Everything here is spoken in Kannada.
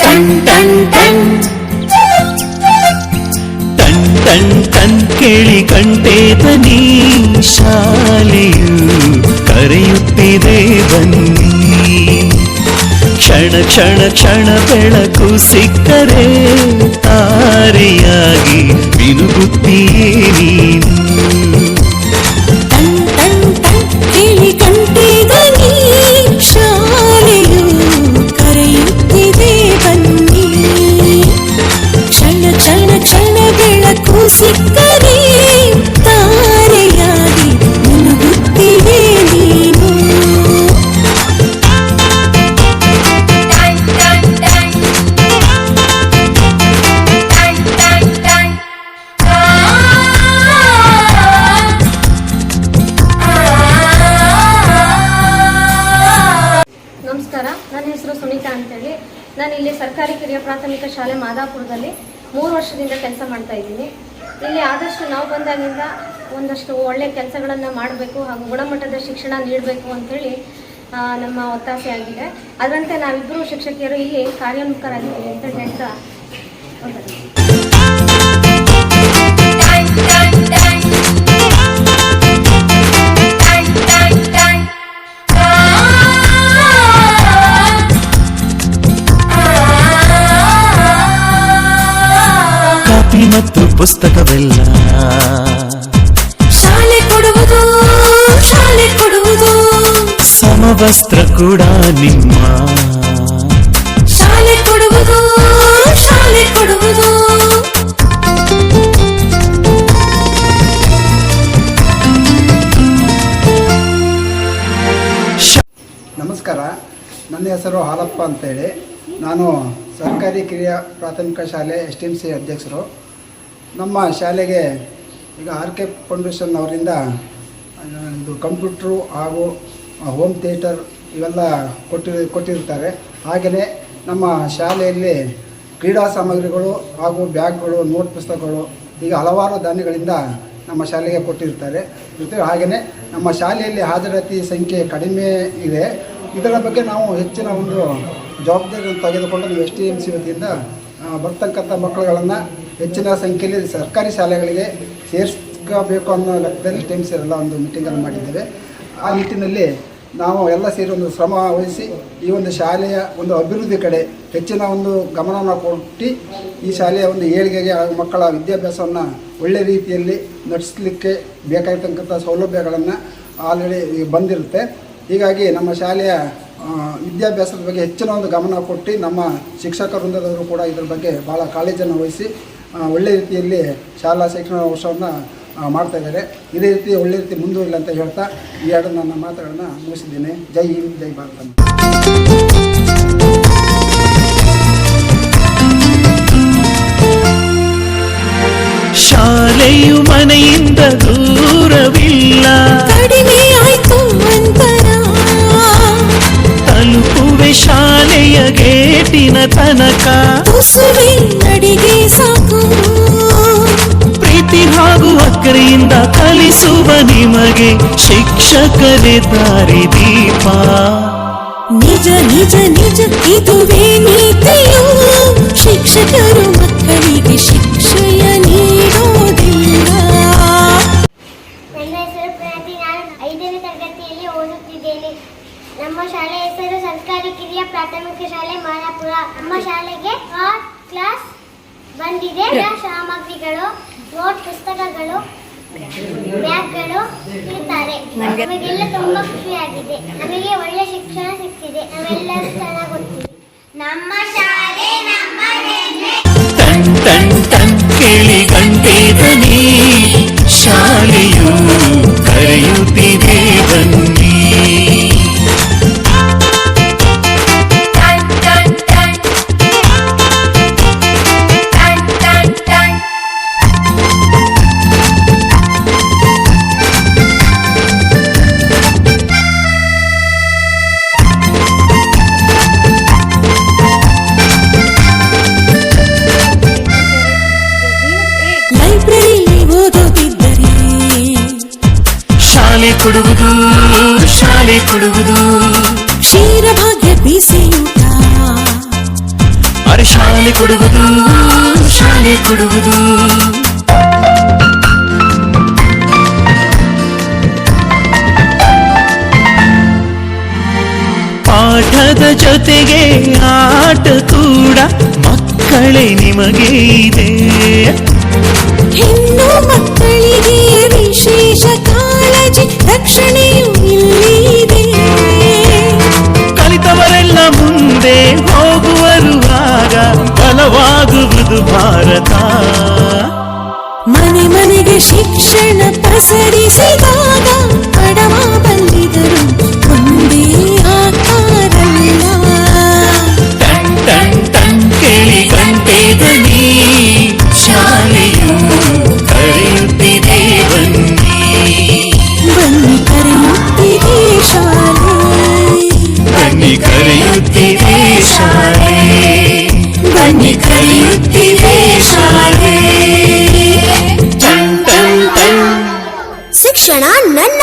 ಟನ್ ಟನ್ ಟನ್ ಟನ್ ಟನ್ ಟನ್ ಕೇಳಿ ಕಂಠೇದನಿ ಶಾಲೆಯು ಕರೆಯುತ್ತಿದೆ ಬನ್ನಿ. ಕ್ಷಣ ಕ್ಷಣ ಕ್ಷಣ ಬೆಳಕು ಸಿಕ್ಕರೆ ತಾರೆಯಾಗಿ ಬಿರುಗುತ್ತೀಯೇ ನೀನು. ನೀನು. ನಮಸ್ಕಾರ ನನ್ನ ಹೆಸರು ಸುನೀತಾ ಅಂತೇಳಿ ನಾನು ಇಲ್ಲಿ ಸರ್ಕಾರಿ ಕಿರಿಯ ಪ್ರಾಥಮಿಕ ಶಾಲೆ ಮಾದಾಪುರದಲ್ಲಿ ಮೂರು ವರ್ಷದಿಂದ ಕೆಲಸ ಮಾಡ್ತಾ ಇದ್ದೀನಿ. ಇಲ್ಲಿ ಆದಷ್ಟು ನಾವು ಬಂದಾಗಿಂದ ಒಂದಷ್ಟು ಒಳ್ಳೆ ಕೆಲಸಗಳನ್ನು ಮಾಡಬೇಕು ಹಾಗೂ ಗುಣಮಟ್ಟದ ಶಿಕ್ಷಣ ನೀಡಬೇಕು ಅಂಥೇಳಿ ನಮ್ಮ ಒತ್ತಾಸೆ ಆಗಿದೆ. ಅದರಂತೆ ನಾವಿಬ್ಬರು ಶಿಕ್ಷಕಿಯರು ಇಲ್ಲಿ ಕಾರ್ಯೋನ್ಮುಖರಾಗಿದ್ದೀವಿ ಅಂತ ಹೇಳ್ತಾ ಮತ್ತು ಪುಸ್ತಕವೆಲ್ಲ. ಶಾಲೆ ಕೊಡುವುದು ಶಾಲೆ ಕೊಡುವುದು. ಸಮವಸ್ತ್ರ ಕೂಡ ನಿಮ್ಮ. ಶಾಲೆ ಕೊಡುವುದು ಶಾಲೆ ಕೊಡುವುದು. ನಮಸ್ಕಾರ. ನನ್ನ ಹೆಸರು ಹಾಲಪ್ಪ ಅಂತೇಳಿ. ನಾನು ಸರ್ಕಾರಿ ಕಿರಿಯ ಪ್ರಾಥಮಿಕ ಶಾಲೆ ಎಸ್ ಟಿ ಎಂ ಸಿ ಅಧ್ಯಕ್ಷರು. ನಮ್ಮ ಶಾಲೆಗೆ ಈಗ ಆರ್ ಕೆ ಫೌಂಡೇಶನ್ ಅವರಿಂದ ಇದು ಕಂಪ್ಯೂಟ್ರು ಹಾಗೂ ಹೋಮ್ ಥಿಯೇಟರ್ ಇವೆಲ್ಲ ಕೊಟ್ಟಿ, ಕೊಟ್ಟಿರ್ತಾರೆ. ಹಾಗೆಯೇ ನಮ್ಮ ಶಾಲೆಯಲ್ಲಿ ಕ್ರೀಡಾ ಸಾಮಗ್ರಿಗಳು ಹಾಗೂ ಬ್ಯಾಗ್ಗಳು, ನೋಟ್ ಪುಸ್ತಕಗಳು ಈಗ ಹಲವಾರು ಧಾನ್ಯಗಳಿಂದ ನಮ್ಮ ಶಾಲೆಗೆ ಕೊಟ್ಟಿರ್ತಾರೆ. ಜೊತೆಗೆ ಹಾಗೆಯೇ ನಮ್ಮ ಶಾಲೆಯಲ್ಲಿ ಹಾಜರಾತಿ ಸಂಖ್ಯೆ ಕಡಿಮೆ ಇದೆ. ಇದರ ಬಗ್ಗೆ ನಾವು ಹೆಚ್ಚಿನ ಒಂದು ಜವಾಬ್ದಾರಿಯನ್ನು ತೆಗೆದುಕೊಂಡು ಎಸ್ ಟಿ ಎಂ ಸಿ ವತಿಯಿಂದ ಬರ್ತಕ್ಕಂಥ ಮಕ್ಕಳುಗಳನ್ನು ಹೆಚ್ಚಿನ ಸಂಖ್ಯೆಯಲ್ಲಿ ಸರ್ಕಾರಿ ಶಾಲೆಗಳಿಗೆ ಸೇರಿಸ್ಕೋಬೇಕು ಅನ್ನೋ ಲೆಕ್ಕದಲ್ಲಿ ಸಿ ಎಲ್ಲ ಒಂದು ಮೀಟಿಂಗನ್ನು ಮಾಡಿದ್ದೇವೆ. ಆ ನಿಟ್ಟಿನಲ್ಲಿ ನಾವು ಎಲ್ಲ ಸೇರಿ ಒಂದು ಶ್ರಮ ವಹಿಸಿ ಈ ಒಂದು ಶಾಲೆಯ ಒಂದು ಅಭಿವೃದ್ಧಿ ಕಡೆ ಹೆಚ್ಚಿನ ಒಂದು ಗಮನವನ್ನು ಕೊಟ್ಟು ಈ ಶಾಲೆಯ ಒಂದು ಏಳಿಗೆಗೆ ಮಕ್ಕಳ ವಿದ್ಯಾಭ್ಯಾಸವನ್ನು ಒಳ್ಳೆ ರೀತಿಯಲ್ಲಿ ನಡೆಸಲಿಕ್ಕೆ ಬೇಕಾಗಿರ್ತಕ್ಕಂಥ ಸೌಲಭ್ಯಗಳನ್ನು ಆಲ್ರೆಡಿ ಬಂದಿರುತ್ತೆ. ಹೀಗಾಗಿ ನಮ್ಮ ಶಾಲೆಯ ವಿದ್ಯಾಭ್ಯಾಸದ ಬಗ್ಗೆ ಹೆಚ್ಚಿನ ಒಂದು ಗಮನ ಕೊಟ್ಟು ನಮ್ಮ ಶಿಕ್ಷಕ ವೃಂದದವರು ಕೂಡ ಇದರ ಬಗ್ಗೆ ಭಾಳ ಕಾಳಜಿಯನ್ನು ವಹಿಸಿ ಆ, ಒಳ್ಳೆ ರೀತಿಯಲ್ಲಿ ಶಾಲಾ ಶಿಕ್ಷಣ ವರ್ಷವನ್ನು ಮಾಡ್ತಾ ಇದ್ದಾರೆ. ಇದೇ ರೀತಿ ಒಳ್ಳೆ ರೀತಿ ಮುಂದುವರಿಲ್ಲ ಅಂತ ಹೇಳ್ತಾ ಈ ಎರಡು ನನ್ನ ಮಾತುಗಳನ್ನು ಮುಗಿಸಿದ್ದೇನೆ. ಜೈ ಹಿಂದ್ ಜೈ ಭಾರತ ಶಾಲೆಯು ಮನೆಯಿಂದ ದೂರವಿಲ್ಲ. ಕಡಿಮೆ ಆಯ್ತು ಅಂತರ. ತಲುಪುವೆ ಶಾಲೆಯ ಗೇಟಿನ ತನಕ. ಅಕ್ಕರೆಯಿಂದ ಕಲಿಸುವ ನಿಮಗೆ ಶಿಕ್ಷಕರೇ ದಾರಿ ದೀಪ. ನಿಜ ನಿಜ ನಿಜ ಇದುವೇ ನೀತಿಯು. ಶಿಕ್ಷಕರು ಮಕ್ಕಳಿಗೆ ಶಿಕ್ಷೆಯ ನೀಡೋದಿಲ್ಲ. ನನ್ನ ಹೆಸರು ನಾನು ಐದನೇ ತರಗತಿಯಲ್ಲಿ ಓದುತ್ತಿದ್ದೇನೆ. ನಮ್ಮ ಶಾಲೆ ಹೆಸರು ಸರ್ಕಾರಿ ಕಿರಿಯ ಪ್ರಾಥಮಿಕ ಶಾಲೆ ಮಾಲಾಪುರ ನಮ್ಮ ಶಾಲೆಗೆ ಆರ್ಟ್ ಕ್ಲಾಸ್ ಬಂದಿದೆ. ಸಾಮಗ್ರಿಗಳು ನೋಟ್ ಪುಸ್ತಕಗಳು ಬ್ಯಾಗ್ಗಳು ಇರ್ತಾರೆ. ನಮಗೆಲ್ಲ ತುಂಬಾ ಖುಷಿಯಾಗಿದೆ. ನಮಗೆ ಒಳ್ಳೆ ಶಿಕ್ಷಣ ಸಿಗ್ತಿದೆ ನಾವೆಲ್ಲರೂ ಚೆನ್ನಾಗಿ ನಮ್ಮ ಶಾಲೆ ನಮ್ಮ ಕೇಳಿ ಶಾಲೆಯು ಕೊಡುವುದು ಶಾಲೆ ಕೊಡುವುದು. ಕ್ಷೀರಭಾಗ್ಯ ಅರೆ ಶಾಲೆ ಕೊಡುವುದು ಶಾಲೆ ಕೊಡುವುದು. ಪಾಠದ ಜೊತೆಗೆ ಆಟ ಕೂಡ ಮಕ್ಕಳೇ ನಿಮಗೆ ಇದೆ. ಹೆಣ್ಣು ಮಕ್ಕಳಿಗೆ ವಿಶೇಷ ಮನೆ ಮನೆಗೆ ಶಿಕ್ಷಣ ಪಸರಿಸಿದಾಗ ಬಡವ ಬಲ್ಲಿದರು ಒಂದೇ ಆಕಾರಲ್ಲ ಟನ್ ಟನ್ ಟನ್ ಕೇಳಿ ಗಂಟೆ ಟನ್ ಟನ್ ಟನ್ ಶಿಕ್ಷಣ ನನ್ನ ಹಕ್ಕು